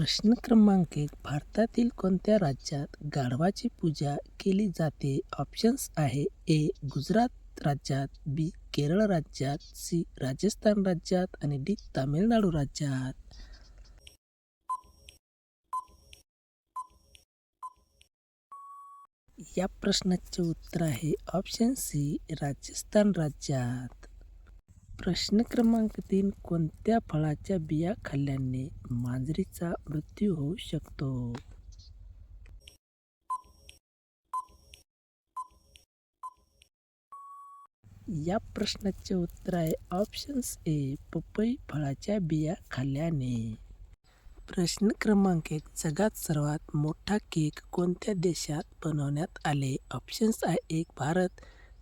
प्रश्न क्रमांक एक भारतातील कोणत्या राज्यात गाढवाची पूजा केली जाते? ऑप्शन्स आहे ए गुजरात राज्यात बी केरळ राज्यात सी राजस्थान राज्यात आणि डी तामिळनाडू राज्यात. या प्रश्नाचे उत्तर आहे ऑप्शन सी राजस्थान राज्यात. प्रश्न क्रमांक तीन कोणत्या फळाच्या बिया खाल्ल्याने मांजरीचा मृत्यू होऊ शकतो? या प्रश्नाचे उत्तर आहे ऑप्शन्स ए पपई फळाच्या बिया खाल्ल्याने. प्रश्न क्रमांक एक जगात सर्वात मोठा केक कोणत्या देशात बनवण्यात आले? ऑप्शन्स आहे एक भारत.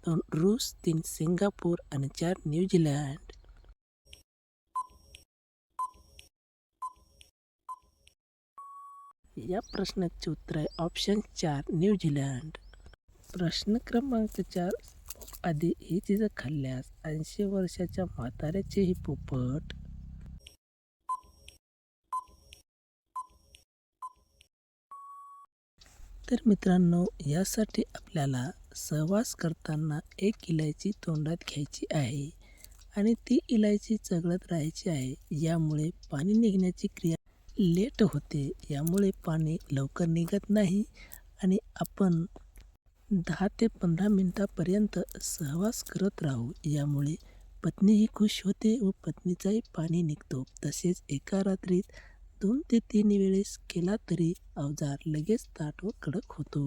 दोन रूस तीन सिंगापूर आणि चार न्यूझीलँड या प्रश्नाचे उत्तर आहे ऑप्शन चार न्यूझीलँड प्रश्न क्रमांक चार आधी ही चीज खाल्ल्यास ऐंशी वर्षाच्या म्हाताऱ्याचेही पोपट. तर मित्रांनो यासाठी आपल्याला सहवास करताना एक इलायची तोंडात घ्यायची आहे आणि ती इलायची चघळत राहायची आहे. यामुळे पाणी निघण्याची क्रिया लेट होते. यामुळे पाणी लवकर निघत नाही आणि आपण दहा ते पंधरा मिनटापर्यंत सहवास करत राहू. यामुळे पत्नीही खुश होते व पत्नीचाही पाणी निघतो. तसेच एका रात्रीत दोन ते तीन वेळेस केला तरी अवजार लगेच ताट व कडक होतो.